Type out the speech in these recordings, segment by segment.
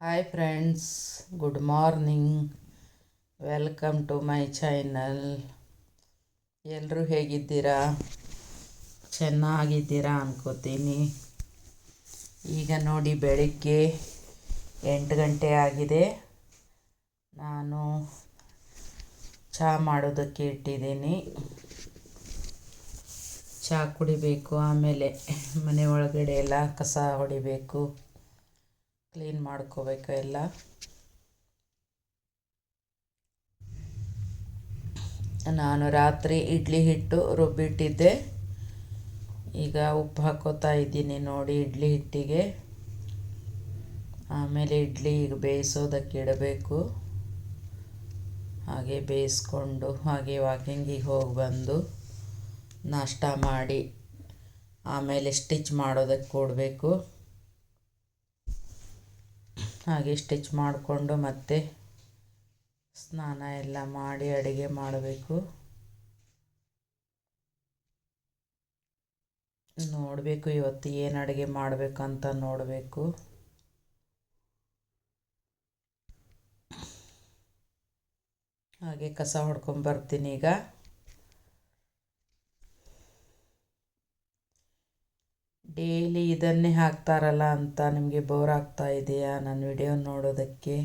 Hi friends good morning welcome to my channel ಎಲ್ಲರೂ ಹೇಗಿದ್ದೀರಾ? ಚೆನ್ನಾಗಿದ್ದೀರಾ ಅನ್ಕೋತೀನಿ. ಈಗ ನೋಡಿ ಬೆಳಿಗ್ಗೆ ಎಂಟು ಗಂಟೆ ಆಗಿದೆ. ನಾನು ಚಹಾ ಮಾಡೋದಕ್ಕೆ ಇಟ್ಟಿದ್ದೀನಿ. ಚಹಾ ಕುಡಿಬೇಕು, ಆಮೇಲೆ ಮನೆ ಒಳಗಡೆ ಎಲ್ಲ ಕಸ ಹೊಡಿಬೇಕು. ಕ್ಲೀನ್ ಮಾಡ್ಕೋಬೇಕು ಎಲ್ಲ. ನಾನು ರಾತ್ರಿ ಇಡ್ಲಿ ಹಿಟ್ಟು ರುಬ್ಬಿಟ್ಟಿದ್ದೆ. ಈಗ ಉಪ್ಪು ಹಾಕೋತಾ ಇದ್ದೀನಿ ನೋಡಿ ಇಡ್ಲಿ ಹಿಟ್ಟಿಗೆ. ಆಮೇಲೆ ಇಡ್ಲಿ ಈಗ ಬೇಯಿಸೋದಕ್ಕೆ ಇಡಬೇಕು. ಹಾಗೆ ಬೇಯಿಸ್ಕೊಂಡು ಹಾಗೆ ವಾಕಿಂಗಿಗೆ ಹೋಗಿ ಬಂದು ನಾಷ್ಟ ಮಾಡಿ ಆಮೇಲೆ ಸ್ಟಿಚ್ ಮಾಡೋದಕ್ಕೆ ಕೊಡಬೇಕು. ಹಾಗೆ ಸ್ಟಿಚ್ ಮಾಡಿಕೊಂಡು ಮತ್ತೆ ಸ್ನಾನ ಎಲ್ಲ ಮಾಡಿ ಅಡುಗೆ ಮಾಡಬೇಕು. ನೋಡಬೇಕು ಇವತ್ತು ಏನು ಅಡುಗೆ ಮಾಡಬೇಕಂತ ನೋಡಬೇಕು. ಹಾಗೆ ಕಸ ಹೊಡ್ಕೊಂಬರ್ತೀನಿ ಈಗ. ಡೈಲಿ ಇದನ್ನೇ ಹಾಕ್ತಾರಲ್ಲ ಅಂತ ನಿಮಗೆ ಬೋರ್ ಆಗ್ತಾ ಇದೆಯಾ ನನ್ನ ವಿಡಿಯೋ ನೋಡೋದಕ್ಕೆ?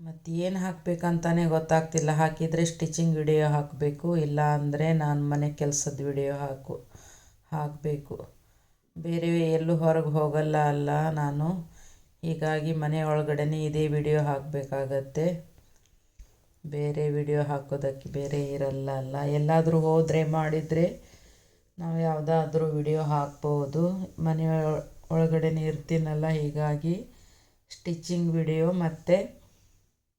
ಮತ್ತು ಏನು ಹಾಕಬೇಕಂತಾನೆ ಗೊತ್ತಾಗ್ತಿಲ್ಲ. ಹಾಕಿದರೆ ಸ್ಟಿಚಿಂಗ್ ವಿಡಿಯೋ ಹಾಕಬೇಕು, ಇಲ್ಲ ಅಂದರೆ ನಾನು ಮನೆ ಕೆಲಸದ ವಿಡಿಯೋ ಹಾಕು, ಹಾಕಬೇಕು. ಬೇರೆ ಎಲ್ಲೂ ಹೊರಗೆ ಹೋಗಲ್ಲ ಅಲ್ಲ ನಾನು. ಹೀಗಾಗಿ ಮನೆ ಒಳಗಡೆನೇ ಇದೇ ವಿಡಿಯೋ ಹಾಕಬೇಕಾಗತ್ತೆ. ಬೇರೆ ವಿಡಿಯೋ ಹಾಕೋದಕ್ಕೆ ಬೇರೆ ಇರಲ್ಲ ಅಲ್ಲ. ಎಲ್ಲಾದರೂ ಹೋದರೆ ಮಾಡಿದರೆ ನಾವು ಯಾವುದಾದ್ರೂ ವಿಡಿಯೋ ಹಾಕ್ಬೋದು. ಮನೆ ಒಳಗಡೆನೇ ಇರ್ತೀನಲ್ಲ ಹೀಗಾಗಿ ಸ್ಟಿಚಿಂಗ್ ವಿಡಿಯೋ ಮತ್ತು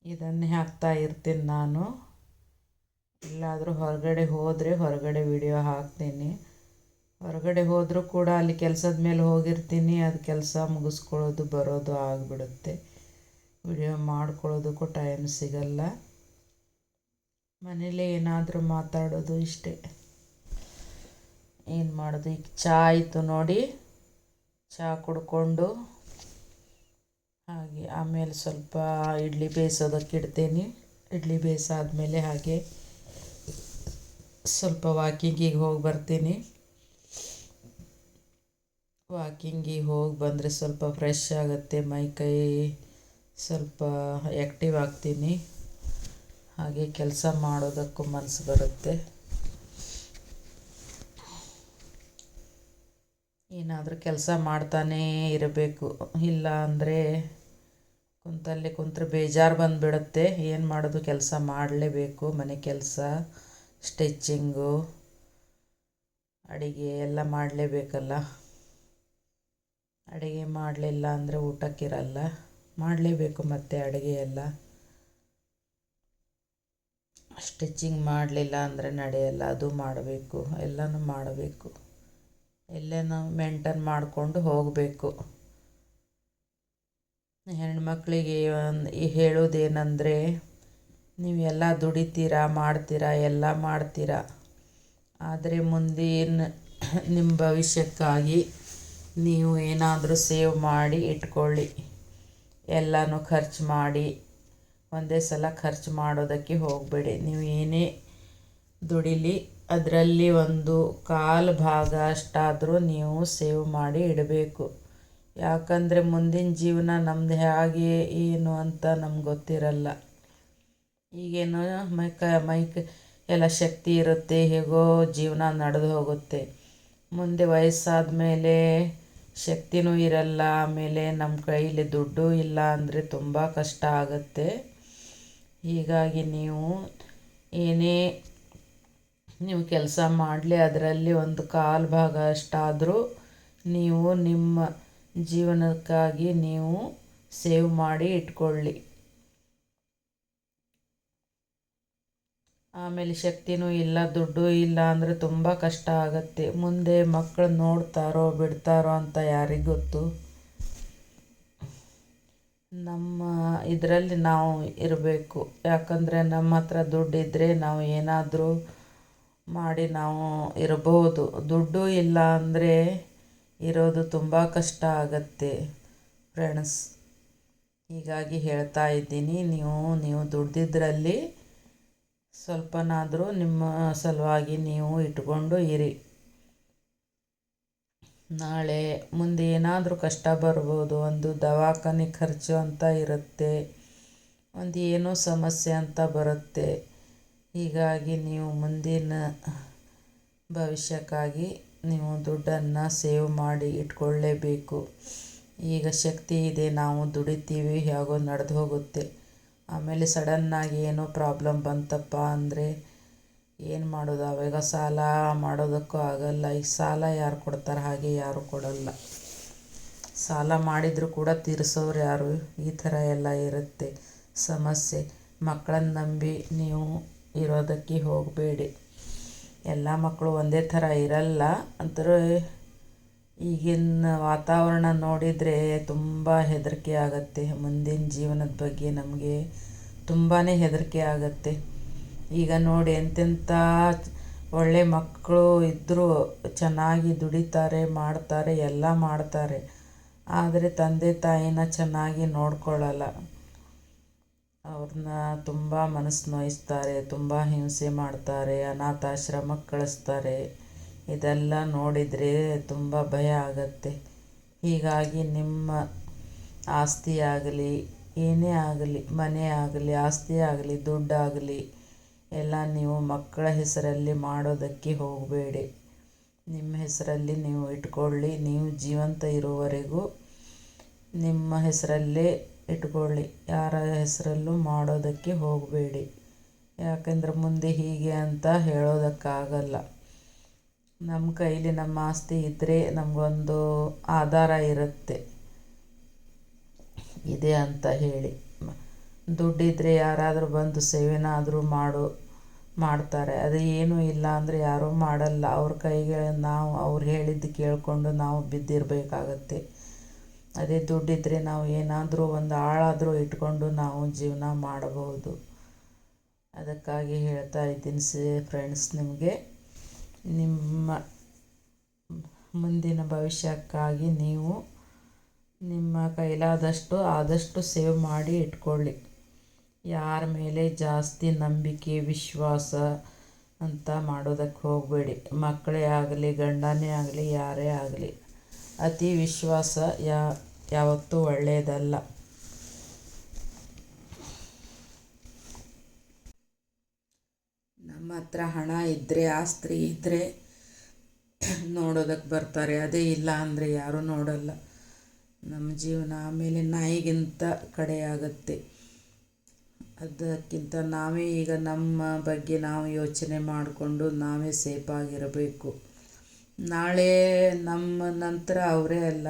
ಇದನ್ನೇ ಹಾಕ್ತಾ ಇರ್ತೀನಿ ನಾನು. ಎಲ್ಲಾದರೂ ಹೊರಗಡೆ ಹೋದರೆ ಹೊರಗಡೆ ವಿಡಿಯೋ ಹಾಕ್ತೀನಿ. ಹೊರಗಡೆ ಹೋದರೂ ಕೂಡ ಅಲ್ಲಿ ಕೆಲಸದ ಮೇಲೆ ಹೋಗಿರ್ತೀನಿ. ಅದು ಕೆಲಸ ಮುಗಿಸ್ಕೊಳ್ಳೋದು, ಬರೋದು ಆಗಿಬಿಡುತ್ತೆ. ವಿಡಿಯೋ ಮಾಡ್ಕೊಳ್ಳೋದಕ್ಕೂ ಟೈಮ್ ಸಿಗಲ್ಲ. ಮನೇಲೆ ಏನಾದರೂ ಮಾತಾಡೋದು ಇಷ್ಟೇ. ಏನು ಮಾಡೋದು? ಈಗ ಚಾ ಆಯಿತು ನೋಡಿ. ಚಹಾ ಕುಡ್ಕೊಂಡು ಹಾಗೆ ಆಮೇಲೆ ಸ್ವಲ್ಪ ಇಡ್ಲಿ ಬೇಯಿಸೋದಕ್ಕೆ ಇಡ್ತೀನಿ. ಇಡ್ಲಿ ಬೇಯಿಸಾದ್ಮೇಲೆ ಹಾಗೆ ಸ್ವಲ್ಪ ವಾಕಿಂಗಿಗೆ ಹೋಗಿ ಬರ್ತೀನಿ. ವಾಕಿಂಗಿಗೆ ಹೋಗಿ ಬಂದರೆ ಸ್ವಲ್ಪ ಫ್ರೆಶ್ ಆಗುತ್ತೆ, ಮೈ ಕೈ ಸ್ವಲ್ಪ ಆ್ಯಕ್ಟಿವ್ ಆಗ್ತೀನಿ. ಹಾಗೆ ಕೆಲಸ ಮಾಡೋದಕ್ಕೂ ಮನಸ್ಸು ಬರುತ್ತೆ. ಏನಾದರೂ ಕೆಲಸ ಮಾಡ್ತಾನೇ ಇರಬೇಕು. ಇಲ್ಲ ಅಂದರೆ ಕುಂತಲ್ಲಿ ಕುಂತ್ರೆ ಬೇಜಾರು ಬಂದುಬಿಡುತ್ತೆ. ಏನು ಮಾಡೋದು? ಕೆಲಸ ಮಾಡಲೇಬೇಕು. ಮನೆ ಕೆಲಸ ಸ್ಟಿಚ್ಚಿಂಗು ಅಡುಗೆ ಎಲ್ಲ ಮಾಡಲೇಬೇಕಲ್ಲ. ಅಡುಗೆ ಮಾಡಲಿಲ್ಲ ಅಂದರೆ ಊಟಕ್ಕಿರಲ್ಲ. ಮಾಡಲೇಬೇಕು ಮತ್ತು ಅಡುಗೆ ಎಲ್ಲ. ಸ್ಟಿಚ್ಚಿಂಗ್ ಮಾಡಲಿಲ್ಲ ಅಂದರೆ ನಡೆಯಲ್ಲ. ಅದು ಮಾಡಬೇಕು. ಎಲ್ಲನೂ ಮಾಡಬೇಕು. ಎಲ್ಲೇ ನಾವು ಮೇಂಟೈನ್ ಮಾಡಿಕೊಂಡು ಹೋಗಬೇಕು. ಹೆಣ್ಮಕ್ಳಿಗೆ ಒಂದು ಹೇಳೋದೇನೆಂದರೆ ನೀವೆಲ್ಲ ದುಡಿತೀರಾ, ಮಾಡ್ತೀರಾ, ಎಲ್ಲ ಮಾಡ್ತೀರಾ? ಆದರೆ ಮುಂದಿನ ನಿಮ್ಮ ಭವಿಷ್ಯಕ್ಕಾಗಿ ನೀವು ಏನಾದರೂ ಸೇವ್ ಮಾಡಿ ಇಟ್ಕೊಳ್ಳಿ. ಎಲ್ಲನೂ ಖರ್ಚು ಮಾಡಿ, ಒಂದೇ ಸಲ ಖರ್ಚು ಮಾಡೋದಕ್ಕೆ ಹೋಗಬೇಡಿ. ನೀವು ಏನೇ ದುಡಿಲಿ ಅದರಲ್ಲಿ ಒಂದು ಕಾಲು ಭಾಗ ಅಷ್ಟಾದರೂ ನೀವು ಸೇವ್ ಮಾಡಿ ಇಡಬೇಕು. ಯಾಕಂದರೆ ಮುಂದಿನ ಜೀವನ ನಮ್ದು ಹೇಗೆ ಏನು ಅಂತ ನಮ್ಗೆ ಗೊತ್ತಿರಲ್ಲ. ಈಗೇನು ಮೈಕ, ಮೈಕ್ ಎಲ್ಲ ಶಕ್ತಿ ಇರುತ್ತೆ, ಹೇಗೋ ಜೀವನ ನಡೆದು ಹೋಗುತ್ತೆ. ಮುಂದೆ ವಯಸ್ಸಾದ ಮೇಲೆ ಶಕ್ತಿನೂ ಇರಲ್ಲ, ಆಮೇಲೆ ನಮ್ಮ ಕೈಯಲ್ಲಿ ದುಡ್ಡು ಇಲ್ಲ ಅಂದರೆ ತುಂಬ ಕಷ್ಟ ಆಗುತ್ತೆ. ಹೀಗಾಗಿ ನೀವು ಏನೇ ನೀವು ಕೆಲಸ ಮಾಡಲಿ, ಅದರಲ್ಲಿ ಒಂದು ಕಾಲು ಭಾಗ ಅಷ್ಟಾದರೂ ನೀವು ನಿಮ್ಮ ಜೀವನಕ್ಕಾಗಿ ನೀವು ಸೇವ್ ಮಾಡಿ ಇಟ್ಕೊಳ್ಳಿ. ಆಮೇಲೆ ಶಕ್ತಿನೂ ಇಲ್ಲ, ದುಡ್ಡು ಇಲ್ಲ ಅಂದರೆ ತುಂಬ ಕಷ್ಟ ಆಗುತ್ತೆ. ಮುಂದೆ ಮಕ್ಕಳು ನೋಡ್ತಾರೋ, ಬಿಡ್ತಾರೋ ಅಂತ ಯಾರಿಗೆ ಗೊತ್ತು? ನಮ್ಮ ಇದರಲ್ಲಿ ನಾವು ಇರಬೇಕು. ಯಾಕಂದರೆ ನಮ್ಮ ಹತ್ರ ದುಡ್ಡಿದ್ದರೆ ನಾವು ಏನಾದರೂ ಮಾಡಿ ನಾವು ಇರಬಹುದು. ದುಡ್ಡು ಇಲ್ಲ ಅಂದರೆ ಇರೋದು ತುಂಬ ಕಷ್ಟ ಆಗತ್ತೆ ಫ್ರೆಂಡ್ಸ್. ಹೀಗಾಗಿ ಹೇಳ್ತಾ ಇದ್ದೀನಿ, ನೀವು ನೀವು ದುಡ್ದಿದ್ದರಲ್ಲಿ ಸ್ವಲ್ಪನಾದರೂ ನಿಮ್ಮ ಸಲುವಾಗಿ ನೀವು ಇಟ್ಕೊಂಡು ಇರಿ. ನಾಳೆ ಮುಂದೆ ಏನಾದರೂ ಕಷ್ಟ ಬರ್ಬೋದು, ಒಂದು ದವಾಖಾನೆ ಖರ್ಚು ಅಂತ ಇರುತ್ತೆ, ಒಂದು ಏನೋ ಸಮಸ್ಯೆ ಅಂತ ಬರುತ್ತೆ. ಹೀಗಾಗಿ ನೀವು ಮುಂದಿನ ಭವಿಷ್ಯಕ್ಕಾಗಿ ನೀವು ದುಡ್ಡನ್ನು ಸೇವ್ ಮಾಡಿ ಇಟ್ಕೊಳ್ಳೇಬೇಕು. ಈಗ ಶಕ್ತಿ ಇದೆ, ನಾವು ದುಡಿತೀವಿ, ಹೇಗೋ ನಡೆದು ಹೋಗುತ್ತೆ. ಆಮೇಲೆ ಸಡನ್ನಾಗಿ ಏನೋ ಪ್ರಾಬ್ಲಮ್ ಬಂತಪ್ಪ ಅಂದರೆ ಏನು ಮಾಡೋದು? ಅವಾಗ ಸಾಲ ಮಾಡೋದಕ್ಕೂ ಆಗಲ್ಲ. ಈಗ ಸಾಲ ಯಾರು ಕೊಡ್ತಾರೆ ಹಾಗೆ ಯಾರು ಕೊಡಲ್ಲ. ಸಾಲ ಮಾಡಿದರೂ ಕೂಡ ತೀರಿಸೋರು ಯಾರು? ಈ ಥರ ಎಲ್ಲ ಇರುತ್ತೆ ಸಮಸ್ಯೆ. ಮಕ್ಕಳನ್ನ ನಂಬಿ ನೀವು ಇರೋದಕ್ಕೆ ಹೋಗಬೇಡಿ. ಎಲ್ಲ ಮಕ್ಕಳು ಒಂದೇ ಥರ ಇರಲ್ಲ. ಅಂತಾರೆ ಈಗಿನ ವಾತಾವರಣ ನೋಡಿದರೆ ತುಂಬ ಹೆದರಿಕೆ ಆಗುತ್ತೆ. ಮುಂದಿನ ಜೀವನದ ಬಗ್ಗೆ ನಮಗೆ ತುಂಬಾ ಹೆದರಿಕೆ ಆಗುತ್ತೆ. ಈಗ ನೋಡಿ ಎಂತೆಂಥ ಒಳ್ಳೆ ಮಕ್ಕಳು ಇದ್ದರೂ ಚೆನ್ನಾಗಿ ದುಡಿತಾರೆ, ಮಾಡ್ತಾರೆ, ಎಲ್ಲ ಮಾಡ್ತಾರೆ. ಆದರೆ ತಂದೆ ತಾಯಿನ ಚೆನ್ನಾಗಿ ನೋಡ್ಕೊಳ್ಳಲ್ಲ. ಅವ್ರನ್ನ ತುಂಬ ಮನಸ್ಸು ನೋಯಿಸ್ತಾರೆ, ತುಂಬ ಹಿಂಸೆ ಮಾಡ್ತಾರೆ ಅನಾಥಾಶ್ರಮಕ್ಕೆ ಕಳಿಸ್ತಾರೆ. ಇದೆಲ್ಲ ನೋಡಿದರೆ ತುಂಬ ಭಯ ಆಗತ್ತೆ. ಹೀಗಾಗಿ ನಿಮ್ಮ ಆಸ್ತಿ ಆಗಲಿ, ಏನೇ ಆಗಲಿ, ಮನೆ ಆಗಲಿ, ಆಸ್ತಿ ಆಗಲಿ ದುಡ್ಡಾಗಲಿ ಎಲ್ಲ ನೀವು ಮಕ್ಕಳ ಹೆಸರಲ್ಲಿ ಮಾಡೋದಕ್ಕೆ ಹೋಗಬೇಡಿ. ನಿಮ್ಮ ಹೆಸರಲ್ಲಿ ನೀವು ಇಟ್ಕೊಳ್ಳಿ, ನೀವು ಜೀವಂತ ಇರುವವರೆಗೂ ನಿಮ್ಮ ಹೆಸರಲ್ಲೇ ಇಟ್ಕೊಳ್ಳಿ. ಯಾರ ಹೆಸರಲ್ಲೂ ಮಾಡೋದಕ್ಕೆ ಹೋಗಬೇಡಿ. ಯಾಕೆಂದ್ರೆ ಮುಂದೆ ಹೀಗೆ ಅಂತ ಹೇಳೋದಕ್ಕಾಗಲ್ಲ. ನಮ್ಮ ಕೈಲಿ ನಮ್ಮ ಆಸ್ತಿ ಇದ್ದರೆ ನಮಗೊಂದು ಆಧಾರ ಇರುತ್ತೆ. ಇದೆ ಅಂತ ಹೇಳಿ. ದುಡ್ಡಿದ್ದರೆ ಯಾರಾದರೂ ಬಂದು ಸೇವೆನಾದರೂ ಮಾಡು, ಮಾಡ್ತಾರೆ. ಅದು ಏನೂ ಇಲ್ಲ ಅಂದರೆ ಯಾರೂ ಮಾಡಲ್ಲ. ಅವ್ರ ಕೈಗೆ ನಾವು ಅವ್ರು ಹೇಳಿದ್ದು ಕೇಳಿಕೊಂಡು ನಾವು ಬಿದ್ದಿರಬೇಕಾಗತ್ತೆ. ಅದೇ ದುಡ್ಡಿದ್ದರೆ ನಾವು ಏನಾದರೂ ಒಂದು ಆಳಾದರೂ ಇಟ್ಕೊಂಡು ನಾವು ಜೀವನ ಮಾಡಬಹುದು. ಅದಕ್ಕಾಗಿ ಹೇಳ್ತಾ ಇದ್ದೀನಿ ಸಿ ಫ್ರೆಂಡ್ಸ್ ನಿಮಗೆ. ನಿಮ್ಮ ಮುಂದಿನ ಭವಿಷ್ಯಕ್ಕಾಗಿ ನೀವು ನಿಮ್ಮ ಕೈಲಾದಷ್ಟು ಆದಷ್ಟು ಸೇವ್ ಮಾಡಿ ಇಟ್ಕೊಳ್ಳಿ. ಯಾರ ಮೇಲೆ ಜಾಸ್ತಿ ನಂಬಿಕೆ, ವಿಶ್ವಾಸ ಅಂತ ಮಾಡೋದಕ್ಕೆ ಹೋಗಬೇಡಿ. ಮಕ್ಕಳೇ ಆಗಲಿ, ಗಂಡನೇ ಆಗಲಿ, ಯಾರೇ ಆಗಲಿ. ಅತಿ ವಿಶ್ವಾಸ ಯಾ, ಯಾವತ್ತೂ ಒಳ್ಳೆಯದಲ್ಲ. ನಮ್ಮ ಹತ್ರ ಹಣ ಇದ್ದರೆ ಆಸ್ತಿ ಇದ್ದರೆ ನೋಡೋದಕ್ಕೆ ಬರ್ತಾರೆ. ಅದೇ ಇಲ್ಲ ಅಂದರೆ ಯಾರೂ ನೋಡಲ್ಲ. ನಮ್ಮ ಜೀವನ ಆಮೇಲೆ ನಾಯಿಗಿಂತ ಕಡೆಯಾಗತ್ತೆ. ಅದಕ್ಕಿಂತ ನಾವೇ ಈಗ ನಮ್ಮ ಬಗ್ಗೆ ನಾವು ಯೋಚನೆ ಮಾಡಿಕೊಂಡು ನಾವೇ ಸೇಫಾಗಿರಬೇಕು ನಾಳೆ ನಮ್ಮ ನಂತರ ಅವರೇ ಅಲ್ಲ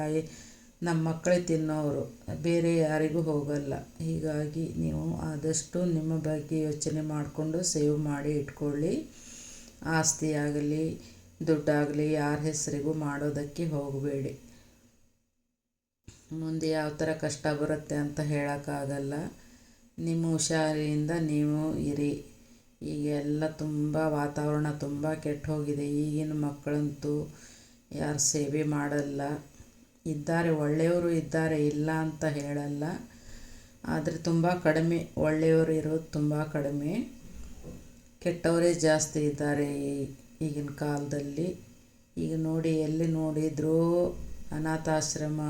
ನಮ್ಮ ಮಕ್ಕಳೇ ತಿನ್ನೋರು, ಬೇರೆ ಯಾರಿಗೂ ಹೋಗಲ್ಲ. ಹೀಗಾಗಿ ನೀವು ಆದಷ್ಟು ನಿಮ್ಮ ಬಗ್ಗೆ ಯೋಚನೆ ಮಾಡಿಕೊಂಡು ಸೇವ್ ಮಾಡಿ ಇಟ್ಕೊಳ್ಳಿ. ಆಸ್ತಿ ಆಗಲಿ ದುಡ್ಡಾಗಲಿ, ಯಾರ ಹೆಸರಿಗೂ ಮಾಡೋದಕ್ಕೆ ಹೋಗಬೇಡಿ. ಮುಂದೆ ಯಾವ ಥರ ಕಷ್ಟ ಬರುತ್ತೆ ಅಂತ ಹೇಳೋಕ್ಕಾಗಲ್ಲ. ನಿಮ್ಮ ಹುಷಾರಿಯಿಂದ ನೀವು ಇರಿ. ಈಗ ಎಲ್ಲ ತುಂಬ ವಾತಾವರಣ ತುಂಬ ಕೆಟ್ಟು ಹೋಗಿದೆ ಈಗಿನ ಮಕ್ಕಳಂತೂ ಯಾರು ಸೇವೆ ಮಾಡಲ್ಲ. ಇದ್ದಾರೆ, ಒಳ್ಳೆಯವರು ಇದ್ದಾರೆ, ಇಲ್ಲ ಅಂತ ಹೇಳಲ್ಲ. ಆದರೆ ತುಂಬ ಕಡಿಮೆ, ಒಳ್ಳೆಯವರು ಇರೋದು ತುಂಬ ಕಡಿಮೆ. ಕೆಟ್ಟವರೇ ಜಾಸ್ತಿ ಇದ್ದಾರೆ ಈಗಿನ ಕಾಲದಲ್ಲಿ. ಈಗ ನೋಡಿ ಎಲ್ಲಿ ನೋಡಿದರೂ ಅನಾಥಾಶ್ರಮ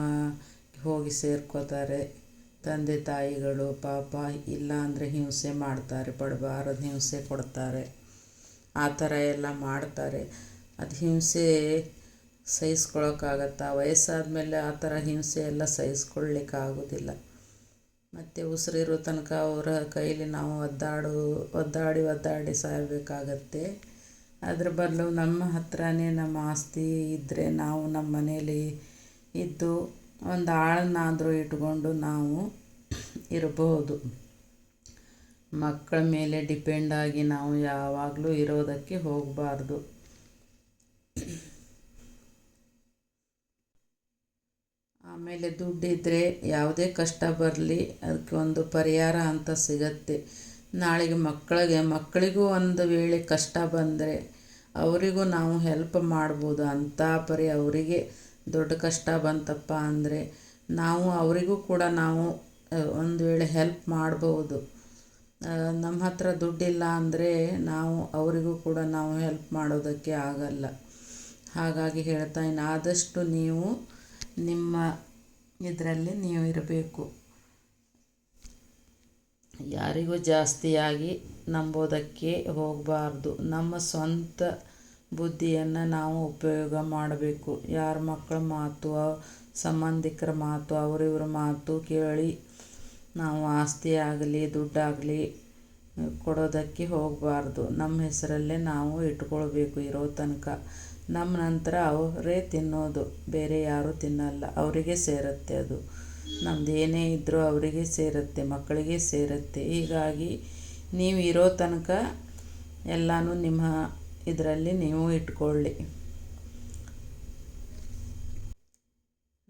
ಹೋಗಿ ಸೇರ್ಕೋತಾರೆ. ತಂದೆ ತಾಯಿಗಳು ಪಾಪ ಇಲ್ಲ ಅಂದರೆ ಹಿಂಸೆ ಮಾಡ್ತಾರೆ, ಪಡಬಾರದು ಹಿಂಸೆ ಕೊಡ್ತಾರೆ. ಆ ಥರ ಎಲ್ಲ ಮಾಡ್ತಾರೆ. ಅದು ಹಿಂಸೆ ಸಹಿಸ್ಕೊಳಕ್ಕಾಗತ್ತಾ? ವಯಸ್ಸಾದ ಮೇಲೆ ಆ ಥರ ಹಿಂಸೆ ಎಲ್ಲ ಸಹಿಸ್ಕೊಳ್ಳಿಕ್ಕಾಗೋದಿಲ್ಲ ಮತ್ತು ಉಸಿರಿರೋ ತನಕ ಅವರ ಕೈಲಿ ನಾವು ಒದ್ದಾಡು, ಒದ್ದಾಡಿ ಒದ್ದಾಡಿ ಸಾಯಬೇಕಾಗತ್ತೆ. ಅದ್ರ ಬದಲು ನಮ್ಮ ಹತ್ರನೇ ನಮ್ಮ ಆಸ್ತಿ ಇದ್ದರೆ ನಾವು ನಮ್ಮ ಮನೇಲಿ ಇದ್ದು ಒಂದು ಆಳನ್ನಾದರೂ ಇಟ್ಕೊಂಡು ನಾವು ಇರಬಹುದು ಮಕ್ಕಳ ಮೇಲೆ ಡಿಪೆಂಡಾಗಿ ನಾವು ಯಾವಾಗಲೂ ಇರೋದಕ್ಕೆ ಹೋಗಬಾರ್ದು. ಆಮೇಲೆ ದುಡ್ಡಿದ್ದರೆ ಯಾವುದೇ ಕಷ್ಟ ಬರಲಿ, ಅದಕ್ಕೆ ಒಂದು ಪರಿಹಾರ ಅಂತ ಸಿಗತ್ತೆ. ನಾಳೆಗೆ ಮಕ್ಕಳಿಗೆ, ಮಕ್ಕಳಿಗೂ ಒಂದು ವೇಳೆ ಕಷ್ಟ ಬಂದರೆ, ಅವರಿಗೂ ನಾವು ಹೆಲ್ಪ್ ಮಾಡ್ಬೋದು. ಅಂಥ ಪರಿ ಅವರಿಗೆ ದೊಡ್ಡ ಕಷ್ಟ ಬಂತಪ್ಪ ಅಂದರೆ ನಾವು ಅವರಿಗೂ ಕೂಡ ನಾವು ಒಂದು ವೇಳೆ ಹೆಲ್ಪ್ ಮಾಡ್ಬೋದು. ನಮ್ಮ ಹತ್ರ ದುಡ್ಡಿಲ್ಲ ಅಂದರೆ ನಾವು ಅವರಿಗೂ ಕೂಡ ನಾವು ಹೆಲ್ಪ್ ಮಾಡೋದಕ್ಕೆ ಆಗಲ್ಲ. ಹಾಗಾಗಿ ಹೇಳ್ತಾ ಇನ್ನು ಆದಷ್ಟು ನೀವು ನಿಮ್ಮ ಇದರಲ್ಲಿ ನೀವು ಇರಬೇಕು. ಯಾರಿಗೂ ಜಾಸ್ತಿಯಾಗಿ ನಂಬೋದಕ್ಕೆ ಹೋಗಬಾರ್ದು. ನಮ್ಮ ಸ್ವಂತ ಬುದ್ಧಿಯನ್ನು ನಾವು ಉಪಯೋಗ ಮಾಡಬೇಕು. ಯಾರ ಮಕ್ಕಳ ಮಾತು, ಸಂಬಂಧಿಕರ ಮಾತು, ಅವರಿವ್ರ ಮಾತು ಕೇಳಿ ನಾವು ಆಸ್ತಿ ಆಗಲಿ ದುಡ್ಡಾಗಲಿ ಕೊಡೋದಕ್ಕೆ ಹೋಗಬಾರ್ದು. ನಮ್ಮ ಹೆಸರಲ್ಲೇ ನಾವು ಇಟ್ಕೊಳ್ಬೇಕು ಇರೋ ತನಕ. ನಮ್ಮ ನಂತರ ಅವರೇ ತಿನ್ನೋದು, ಬೇರೆ ಯಾರೂ ತಿನ್ನಲ್ಲ. ಅವರಿಗೆ ಸೇರುತ್ತೆ ಅದು. ನಮ್ದು ಏನೇ ಇದ್ದರೂ ಅವರಿಗೆ ಸೇರುತ್ತೆ ಮಕ್ಕಳಿಗೆ ಸೇರುತ್ತೆ. ಹೀಗಾಗಿ ನೀವು ಇರೋ ತನಕ ಎಲ್ಲನೂ ನಿಮ್ಮ ಇದರಲ್ಲಿ ನೀವು ಇಟ್ಕೊಳ್ಳಿ.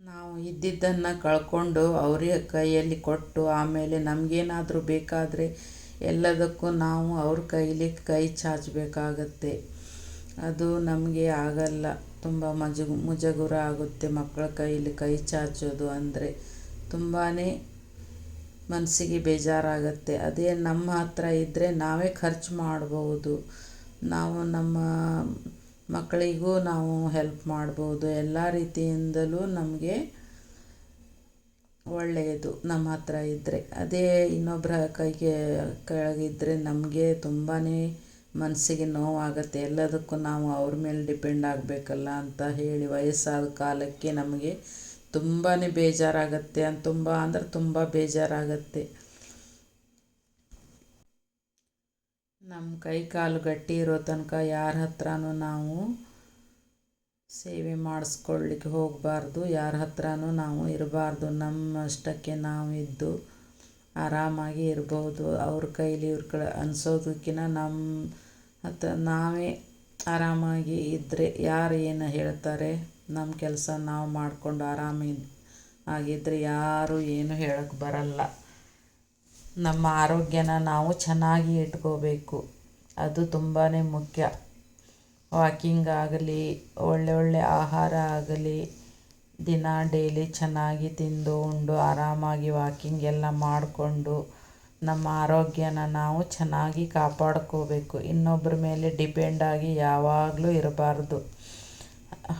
ನಾವು ಇದ್ದಿದ್ದನ್ನು ಕಳ್ಕೊಂಡು ಅವರಿಗೆ ಕೈಯಲ್ಲಿ ಕೊಟ್ಟು ಆಮೇಲೆ ನಮಗೇನಾದರೂ ಬೇಕಾದರೆ ಎಲ್ಲದಕ್ಕೂ ನಾವು ಅವ್ರ ಕೈಲಿ ಕೈ ಚಾಚಬೇಕಾಗತ್ತೆ. ಅದು ನಮಗೆ ಆಗಲ್ಲ. ತುಂಬ ಮಜು, ಮುಜಗುರ ಆಗುತ್ತೆ ಮಕ್ಕಳ ಕೈಲಿ ಕೈ ಚಾಚೋದು ಅಂದರೆ. ತುಂಬಾ ಮನಸ್ಸಿಗೆ ಬೇಜಾರಾಗುತ್ತೆ. ಅದೇ ನಮ್ಮ ಹತ್ರ ಇದ್ದರೆ ನಾವೇ ಖರ್ಚು ಮಾಡ್ಬೋದು. ನಾವು ನಮ್ಮ ಮಕ್ಕಳಿಗೂ ನಾವು ಹೆಲ್ಪ್ ಮಾಡ್ಬೋದು. ಎಲ್ಲ ರೀತಿಯಿಂದಲೂ ನಮಗೆ ಒಳ್ಳೆಯದು ನಮ್ಮ ಹತ್ರ ಇದ್ದರೆ ಅದೇ ಇನ್ನೊಬ್ಬರ ಕೈಗೆ ಕೆಳಗಿದ್ದರೆ ನಮಗೆ ತುಂಬಾ ಮನಸ್ಸಿಗೆ ನೋವಾಗುತ್ತೆ. ಎಲ್ಲದಕ್ಕೂ ನಾವು ಅವ್ರ ಮೇಲೆ ಡಿಪೆಂಡ್ ಆಗಬೇಕಲ್ಲ ಅಂತ ಹೇಳಿ ವಯಸ್ಸಾದ ಕಾಲಕ್ಕೆ ನಮಗೆ ತುಂಬಾ ಬೇಜಾರಾಗುತ್ತೆ. ತುಂಬ ಅಂದರೆ ತುಂಬ ಬೇಜಾರಾಗುತ್ತೆ. ನಮ್ಮ ಕೈ ಕಾಲು ಗಟ್ಟಿ ಇರೋ ತನಕ ಯಾರ ಹತ್ರನೂ ನಾವು ಸೇವೆ ಮಾಡಿಸ್ಕೊಳ್ಳಿಕ್ಕೆ ಹೋಗಬಾರ್ದು. ಯಾರ ಹತ್ರನೂ ನಾವು ಇರಬಾರ್ದು. ನಮ್ಮಷ್ಟಕ್ಕೆ ನಾವು ಇದ್ದು ಆರಾಮಾಗಿ ಇರ್ಬೋದು. ಅವ್ರ ಕೈಲಿ ಇವ್ರ ಕಡೆ ಅನ್ಸೋದಕ್ಕಿಂತ ನಮ್ಮ ಹತ್ರ ನಾವೇ ಆರಾಮಾಗಿ ಇದ್ದರೆ ಯಾರು ಏನು ಹೇಳ್ತಾರೆ? ನಮ್ಮ ಕೆಲಸ ನಾವು ಮಾಡಿಕೊಂಡು ಆರಾಮ ಆಗಿದ್ದರೆ ಯಾರೂ ಏನು ಹೇಳಕ್ಕೆ ಬರಲ್ಲ. ನಮ್ಮ ಆರೋಗ್ಯನ ನಾವು ಚೆನ್ನಾಗಿ ಇಟ್ಕೋಬೇಕು. ಅದು ತುಂಬಾ ಮುಖ್ಯ. ವಾಕಿಂಗ್ ಆಗಲಿ, ಒಳ್ಳೆ ಒಳ್ಳೆ ಆಹಾರ ಆಗಲಿ, ದಿನ ಡೈಲಿ ಚೆನ್ನಾಗಿ ತಿಂದು, ಉಂಡು, ಆರಾಮಾಗಿ ವಾಕಿಂಗ್ ಎಲ್ಲ ಮಾಡಿಕೊಂಡು ನಮ್ಮ ಆರೋಗ್ಯನ ನಾವು ಚೆನ್ನಾಗಿ ಕಾಪಾಡ್ಕೋಬೇಕು. ಇನ್ನೊಬ್ಬರ ಮೇಲೆ ಡಿಪೆಂಡಾಗಿ ಯಾವಾಗಲೂ ಇರಬಾರ್ದು.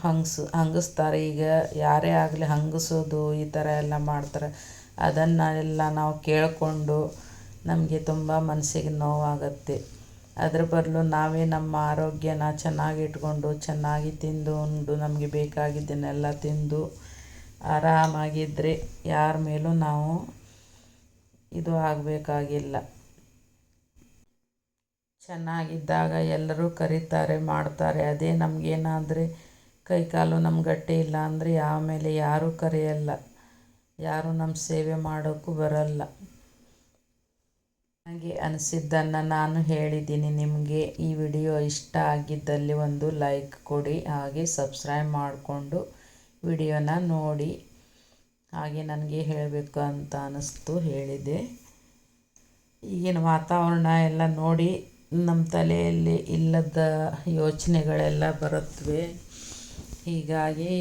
ಹಂಗ್ಸ್, ಹಂಗಿಸ್ತಾರೆ. ಈಗ ಯಾರೇ ಆಗಲಿ ಹಂಗಿಸೋದು, ಈ ಥರ ಎಲ್ಲ ಮಾಡ್ತಾರೆ. ಅದನ್ನೆಲ್ಲ ನಾವು ಕೇಳಿಕೊಂಡು ನಮಗೆ ತುಂಬ ಮನಸ್ಸಿಗೆ ನೋವಾಗುತ್ತೆ. ಅದ್ರ ಬದಲು ನಾವೇ ನಮ್ಮ ಆರೋಗ್ಯನ ಚೆನ್ನಾಗಿ ಇಟ್ಕೊಂಡು ಚೆನ್ನಾಗಿ ತಿಂದು ಉಂಡು ನಮಗೆ ಬೇಕಾಗಿದ್ದನ್ನೆಲ್ಲ ತಿಂದು ಆರಾಮಾಗಿದ್ದರೆ ಯಾರ ಮೇಲೂ ನಾವು ಇದು ಆಗಬೇಕಾಗಿಲ್ಲ. ಚೆನ್ನಾಗಿದ್ದಾಗ ಎಲ್ಲರೂ ಕರೀತಾರೆ, ಮಾಡ್ತಾರೆ. ಅದೇ ನಮಗೇನಾದರೆ ಕೈಕಾಲು ನಮ್ಮ ಗಟ್ಟಿ ಇಲ್ಲ ಅಂದರೆ ಆಮೇಲೆ ಯಾರೂ ಕರೆಯಲ್ಲ. ಯಾರೂ ನಮ್ಮ ಸೇವೆ ಮಾಡೋಕ್ಕೂ ಬರಲ್ಲ. ನನಗೆ ಅನಿಸಿದ್ದನ್ನು ನಾನು ಹೇಳಿದ್ದೀನಿ. ನಿಮಗೆ ಈ ವಿಡಿಯೋ ಇಷ್ಟ ಆಗಿದ್ದಲ್ಲಿ ಒಂದು ಲೈಕ್ ಕೊಡಿ, ಹಾಗೆ ಸಬ್ಸ್ಕ್ರೈಬ್ ಮಾಡಿಕೊಂಡು ವಿಡಿಯೋನ ನೋಡಿ. ಹಾಗೆ ನನಗೆ ಹೇಳಬೇಕು ಅಂತ ಅನ್ನಿಸ್ತು ಹೇಳಿದೆ. ಈಗಿನ ವಾತಾವರಣ ಎಲ್ಲ ನೋಡಿ ನಮ್ಮ ತಲೆಯಲ್ಲಿ ಇಲ್ಲದ ಯೋಚನೆಗಳೆಲ್ಲ ಬರುತ್ತವೆ ಹೀಗಾಗಿ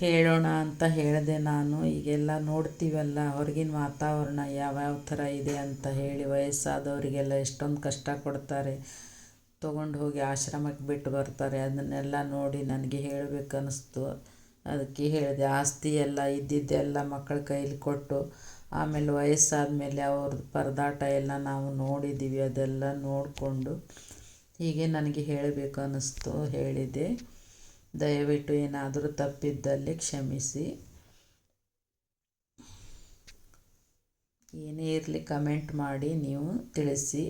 ಹೇಳೋಣ ಅಂತ ಹೇಳಿದೆ ನಾನು. ಈಗೆಲ್ಲ ನೋಡ್ತೀವಲ್ಲ ಹೊರಗಿನ ವಾತಾವರಣ ಯಾವ್ಯಾವ ಥರ ಇದೆ ಅಂತ ಹೇಳಿ ವಯಸ್ಸಾದವರಿಗೆಲ್ಲ ಎಷ್ಟೊಂದು ಕಷ್ಟ ಕೊಡ್ತಾರೆ. ತೊಗೊಂಡು ಹೋಗಿ ಆಶ್ರಮಕ್ಕೆ ಬಿಟ್ಟು ಬರ್ತಾರೆ. ಅದನ್ನೆಲ್ಲ ನೋಡಿ ನನಗೆ ಹೇಳಬೇಕನ್ನಿಸ್ತು ಅದಕ್ಕೆ ಹೇಳಿದೆ, ಆಸ್ತಿ ಎಲ್ಲ ಇದ್ದಿದ್ದೆಲ್ಲ ಮಕ್ಕಳ ಕೈಲಿ ಕೊಟ್ಟು. ಆಮೇಲೆ ವಯಸ್ಸಾದ ಮೇಲೆ ಅವ್ರದ್ದು ಪರದಾಟ ಎಲ್ಲ ನಾವು ನೋಡಿದ್ದೀವಿ ಅದೆಲ್ಲ ನೋಡಿಕೊಂಡು. ಹೀಗೆ ನನಗೆ ಹೇಳಬೇಕು ಅನ್ನಿಸ್ತು ಹೇಳಿದೆ ದಯವಿಟ್ಟು ಏನಾದರೂ ತಪ್ಪಿದ್ದಲ್ಲಿ ಕ್ಷಮಿಸಿ. ಏನೇ ಇರಲಿ ಕಮೆಂಟ್ ಮಾಡಿ, ನೀವು ತಿಳಿಸಿ.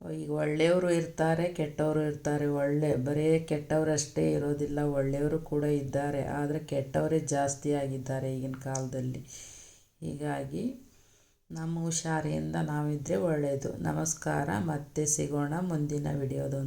ಈಗ ಒಳ್ಳೆಯವರು ಇರ್ತಾರೆ, ಕೆಟ್ಟವರು ಇರ್ತಾರೆ. ಒಳ್ಳೆ, ಬರೀ ಕೆಟ್ಟವರಷ್ಟೇ ಇರೋದಿಲ್ಲ, ಒಳ್ಳೆಯವರು ಕೂಡ ಇದ್ದಾರೆ. ಆದರೆ ಕೆಟ್ಟವರೇ ಜಾಸ್ತಿ ಆಗಿದ್ದಾರೆ ಈಗಿನ ಕಾಲದಲ್ಲಿ. ಹೀಗಾಗಿ ನಮ್ಮ ಹುಷಾರಿಯಿಂದ ನಾವಿದ್ದರೆ ಒಳ್ಳೆಯದು. ನಮಸ್ಕಾರ, ಮತ್ತೆ ಸಿಗೋಣ ಮುಂದಿನ ವಿಡಿಯೋದೊಂದು